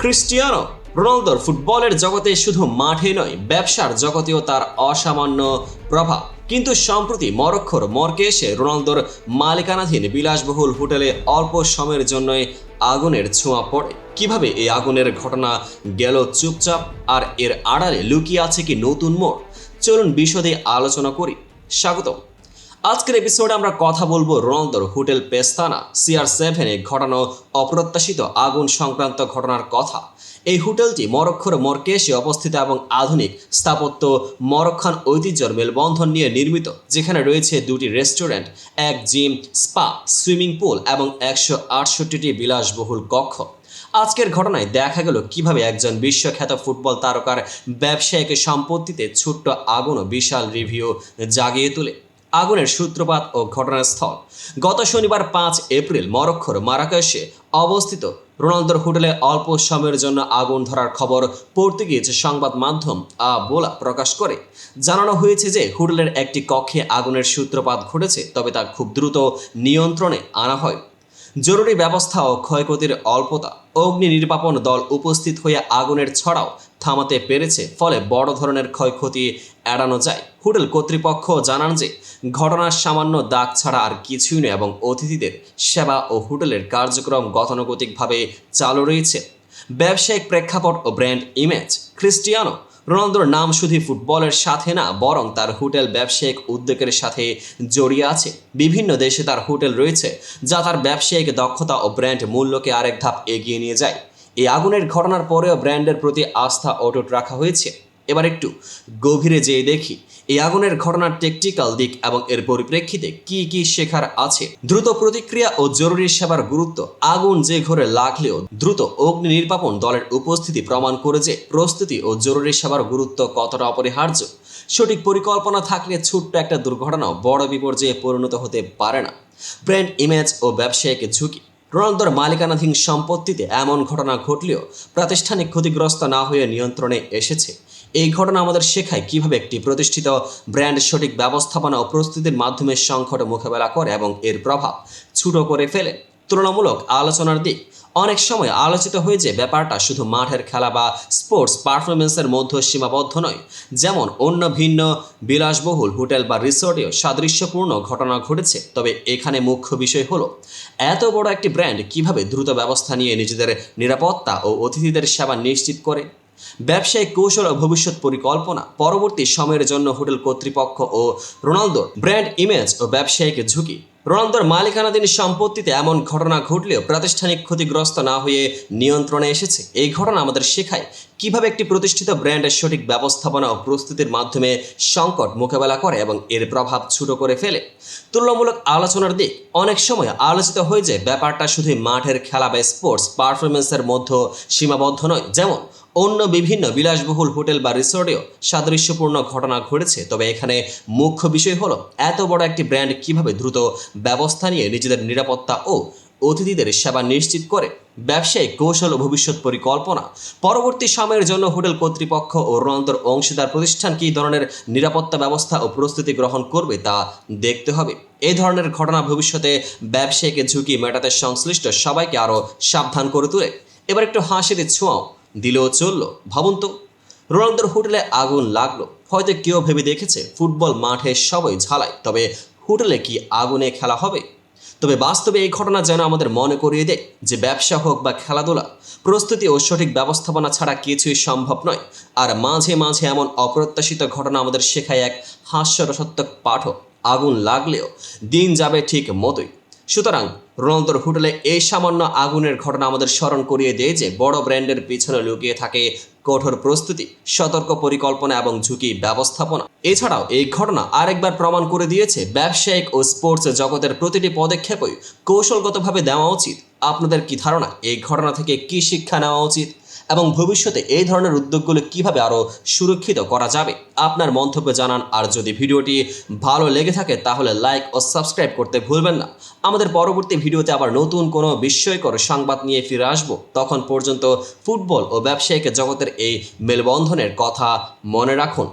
Cristiano রোনালদোর ফুটবলের জগতে শুধু মাঠে নয়, ব্যবসার জগতেও তার অসামান্য প্রভাব। কিন্তু সম্প্রতি মরক্ষর মর্কে এসে রোনালদোর মালিকানাধীন বিলাসবহুল হোটেলে অল্প সময়ের জন্যই আগুনের ছোঁয়া পড়ে। কীভাবে এই আগুনের ঘটনা গেল চুপচাপ আর এর আড়ালে লুকিয়ে আছে কি নতুন মোড়? চলুন বিশদে আলোচনা করি। স্বাগতম। আজকের এপিসোডে আমরা কথা বলব রোনালদোর হোটেল পেস্তানা সিআর সেভেনে ঘটানো অপ্রত্যাশিত আগুন সংক্রান্ত ঘটনার কথা। এই হোটেলটি মরক্কোর মরকেশে অবস্থিত এবং আধুনিক স্থাপত্য মরক্কান ঐতিহ্যর মেলবন্ধন নিয়ে নির্মিত, যেখানে রয়েছে দুটি রেস্টুরেন্ট, এক জিম, স্পা, সুইমিং পুল এবং একশো আটষট্টিটি বিলাসবহুল কক্ষ। আজকের ঘটনায় দেখা গেল কীভাবে একজন বিশ্বখ্যাত ফুটবল তারকার ব্যবসায়িক সম্পত্তিতে ছোট্ট আগুন বিশাল রিভিউ জাগিয়ে তোলে। আগুনের সূত্রপাত ও ঘটনাস্থল। গত শনিবার পাঁচ এপ্রিল মরক্কোর মারাকাশে অবস্থিত রোনালদোর হোটেলে অল্প সময়ের জন্য আগুন ধরার খবর পর্তুগিজ সংবাদ মাধ্যম আ বোলা প্রকাশ করে। জানানো হয়েছে যে হোটেলের একটি কক্ষে আগুনের সূত্রপাত ঘটেছে, তবে তা খুব দ্রুত নিয়ন্ত্রণে আনা হয়। জরুরি ব্যবস্থা ও ক্ষয়ক্ষতির অল্পতা। অগ্নি নির্বাপন দল উপস্থিত হয়ে আগুনের ছড়াও থামাতে পেরেছে, ফলে বড় ধরনের ক্ষয়ক্ষতি এড়ানো যায়। হোটেল কর্তৃপক্ষ জানান যে, ঘটনার সামান্য দাগ ছাড়া আর কিছুই নয় এবং অতিথিদের সেবা ও হোটেলের কার্যক্রম গতানুগতিকভাবে চালু রয়েছে। ব্যবসায়িক প্রেক্ষাপট ও ব্র্যান্ড ইমেজ, ক্রিস্টিয়ানো রোনালদোর নাম শুধু ফুটবলের সাথে না, বরং তার হোটেল ব্যবসায়িক উদ্যোগের সাথে জড়িয়ে আছে। বিভিন্ন দেশে তার হোটেল রয়েছে, যা তার ব্যবসায়িক দক্ষতা ও ব্র্যান্ড মূল্যকে আরেক ধাপ এগিয়ে নিয়ে যায়। এই আগুনের ঘটনার পরেও ব্র্যান্ডের প্রতি আস্থা অটুট রাখা হয়েছে। এবার একটু গভীরে যেয়ে দেখি, এই আগুনের ঘটনার টেকটিক্যাল দিক এবং এর পরিপ্রেক্ষিতে কি কি শেখার আছে। দ্রুত প্রতিক্রিয়া ও জরুরি সেবার গুরুত্ব, আগুন যে ঘরে লাগলেও দ্রুত অগ্নি নির্বাপন দলের উপস্থিতি প্রমাণ করে যে প্রস্তুতি ও জরুরি সেবার গুরুত্ব কতটা অপরিহার্য। সঠিক পরিকল্পনা থাকলে ছোট্ট একটা দুর্ঘটনাও বড় বিপর্যয়ে পরিণত হতে পারে না। ব্র্যান্ড ইমেজ ও ব্যবসায়িক ঝুঁকি। রোনালদোর মালিকানাধীন সম্পত্তিতে এমন ঘটনা ঘটলেও প্রাতিষ্ঠানিক ক্ষতিগ্রস্ত না হয়ে নিয়ন্ত্রণে এসেছে। এই ঘটনা আমাদের শেখায় কীভাবে একটি প্রতিষ্ঠিত ব্র্যান্ড সঠিক ব্যবস্থাপনা ও প্রস্তুতির মাধ্যমে সংকট মোকাবেলা করে এবং এর প্রভাব ছোটো করে ফেলে। তুলনামূলক আলোচনার দিক, অনেক সময় আলোচিত হয়ে যে ব্যাপারটা শুধু মাঠের খেলা বা স্পোর্টস পারফরমেন্সের মধ্যে সীমাবদ্ধ নয়, যেমন অন্য ভিন্ন, বিলাসবহুল হোটেল বা রিসোর্টেও সাদৃশ্যপূর্ণ ঘটনা ঘটেছে। তবে এখানে মুখ্য বিষয় হলো, এত বড় একটি ব্র্যান্ড কীভাবে দ্রুত ব্যবস্থা নিয়ে নিজেদের নিরাপত্তা ও অতিথিদের সেবা নিশ্চিত করে? ব্যবসায়িক কৌশল ও ভবিষ্যৎ পরিকল্পনা পরবর্তী সময়ের জন্য হোটেল কর্তৃপক্ষ ও রোনালদোর ব্র্যান্ড ইমেজ ও ব্যবসায়িক ঝুঁকি। রোনালদোর মালিকানাধীন সম্পত্তিতে এমন ঘটনা ঘটলেও প্রাতিষ্ঠানিক ক্ষতিগ্রস্ত না হয়ে নিয়ন্ত্রণে এসেছে। এই ঘটনা আমাদের শেখায় কীভাবে একটি প্রতিষ্ঠিত ব্র্যান্ডের সঠিক ব্যবস্থাপনা ও প্রস্তুতির মাধ্যমে সংকট মোকাবেলা করে এবং এর প্রভাব ছোট করে ফেলে। তুলনামূলক আলোচনার দিক, অনেক সময় আলোচিত হয়ে যে ব্যাপারটা শুধু মাঠের খেলা বা স্পোর্টস পারফরমেন্সের মধ্যে সীমাবদ্ধ নয়, যেমন অন্য বিভিন্ন বিলাসবহুল হোটেল বা রিসোর্টেও সাদৃশ্যপূর্ণ ঘটনা ঘটেছে। তবে এখানে মুখ্য বিষয় হলো, এত বড় একটি ব্র্যান্ড কীভাবে দ্রুত ব্যবস্থা নিয়ে নিজেদের নিরাপত্তা ও অতিথিদের সেবা নিশ্চিত করে? ব্যবসায়িক কৌশল ও ভবিষ্যৎ পরিকল্পনা? পরবর্তী সময়ের জন্য হোটেল কর্তৃপক্ষ ও রোনালদোর অংশীদার প্রতিষ্ঠান কী ধরনের নিরাপত্তা ব্যবস্থা ও প্রস্তুতি গ্রহণ করবে তা দেখতে হবে। এই ধরনের ঘটনা ভবিষ্যতে ব্যবসায়ীকে ঝুঁকি মেটাতে সংশ্লিষ্ট সবাইকে আরও সাবধান করে তোলে। এবার একটু হাসির ছোঁয়াও। দিলেও চলল, ভাবুন তো। রোনালদোর হোটেলে আগুন লাগল। হয়তো কেউ ভেবে দেখেছে, ফুটবল মাঠে সবাই ঝালায় তবে হোটেলে কি আগুনে খেলা হবে? তবে বাস্তবে এই ঘটনা যেন আমাদের মনে করিয়ে দেয় যে ব্যবসা হোক বা খেলাধুলা, প্রস্তুতি ও সঠিক ব্যবস্থাপনা ছাড়া কিছুই সম্ভব নয়। আর মাঝে মাঝে এমন অপ্রত্যাশিত ঘটনা আমাদের শেখায় এক হাস্যরসাত্মক পাঠক। আগুন লাগলেও দিন যাবে ঠিক মতোই। সুতরাং রোনালদোর হোটেলে এই সামান্য আগুনের ঘটনা আমাদের স্মরণ করিয়ে দেয় যে বড় ব্র্যান্ডের পিছনে লুকিয়ে থাকে কঠোর প্রস্তুতি, সতর্ক পরিকল্পনা এবং ঝুঁকি ব্যবস্থাপনা। এছাড়াও এই ঘটনা আরেকবার প্রমাণ করে দিয়েছে ব্যবসায়িক ও স্পোর্টস জগতের প্রতিটি পদক্ষেপই কৌশলগতভাবে দেওয়া উচিত। আপনাদের কি ধারণা? এই ঘটনা থেকে কি শিক্ষা নেওয়া উচিত? এবং ভবিষ্যতে এই ধরনের উদ্যোগগুলো কীভাবে আরও সুরক্ষিত করা যাবে? আপনার মন্তব্য জানান। আর যদি ভিডিওটি ভালো লেগে থাকে, তাহলে লাইক ও সাবস্ক্রাইব করতে ভুলবেন না। আমাদের পরবর্তী ভিডিওতে আবার নতুন কোনো বিস্ময়কর সংবাদ নিয়ে ফিরে আসব। তখন পর্যন্ত ফুটবল ও ব্যবসায়িক জগতের এই মেলবন্ধনের কথা মনে রাখুন।